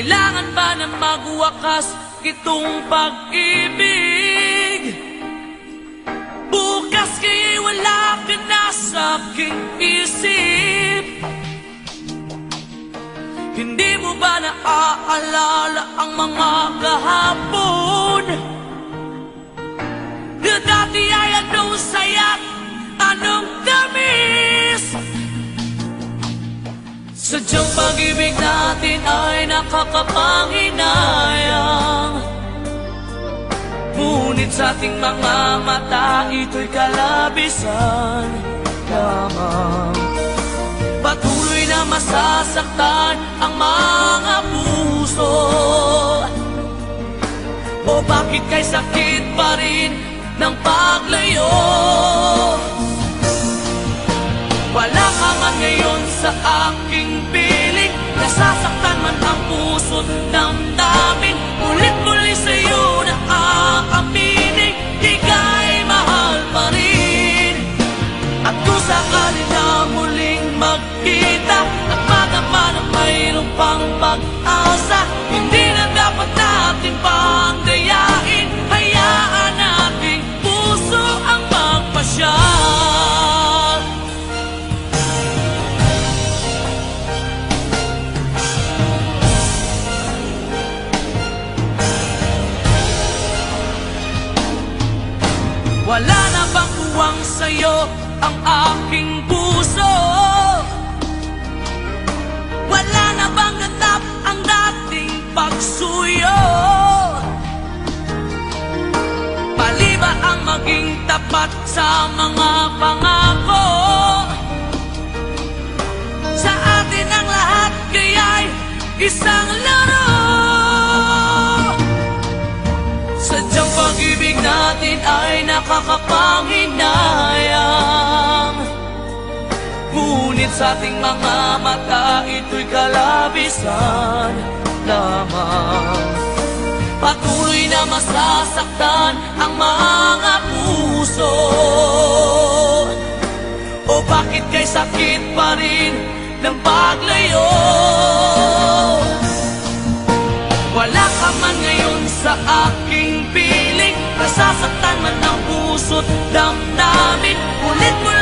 Kailangan ba na magwakas itong pag-ibig? Bukas kay wala ka na sa aking isip Hindi mo ba naaalala ang mga kahapon? Pag-ibig natin ay nakakapanghinayang Ngunit sa ating mga mata ito'y kalabisan lamang. Patuloy na masasaktan ang mga puso. O bakit kay sakit pa rin ng paglayo? Wala ka man ngayon sa aking piling Nasasaktan man ang puso't damdamin. Ulit-muli sa'yo na aaminin Ika'y mahal pa rin. At kung sakali na muling magkita At madama na mayroong pang Wala na bang uwang sa'yo ang aking puso? Wala na bang natap ang dating pagsuyo? Mali ang maging tapat sa mga pangako? Sa atin ang lahat kaya'y isang laro nakakapanghinayang. Ngunit sa ating mga mata ito'y kalabisan lamang. Patuloy na masasaktan ang mga puso. O bakit kay sakit pa rin ng paglayo? Wala ka man ngayon sa aking piling. Nasasaktan puso't damdamin Ulit muli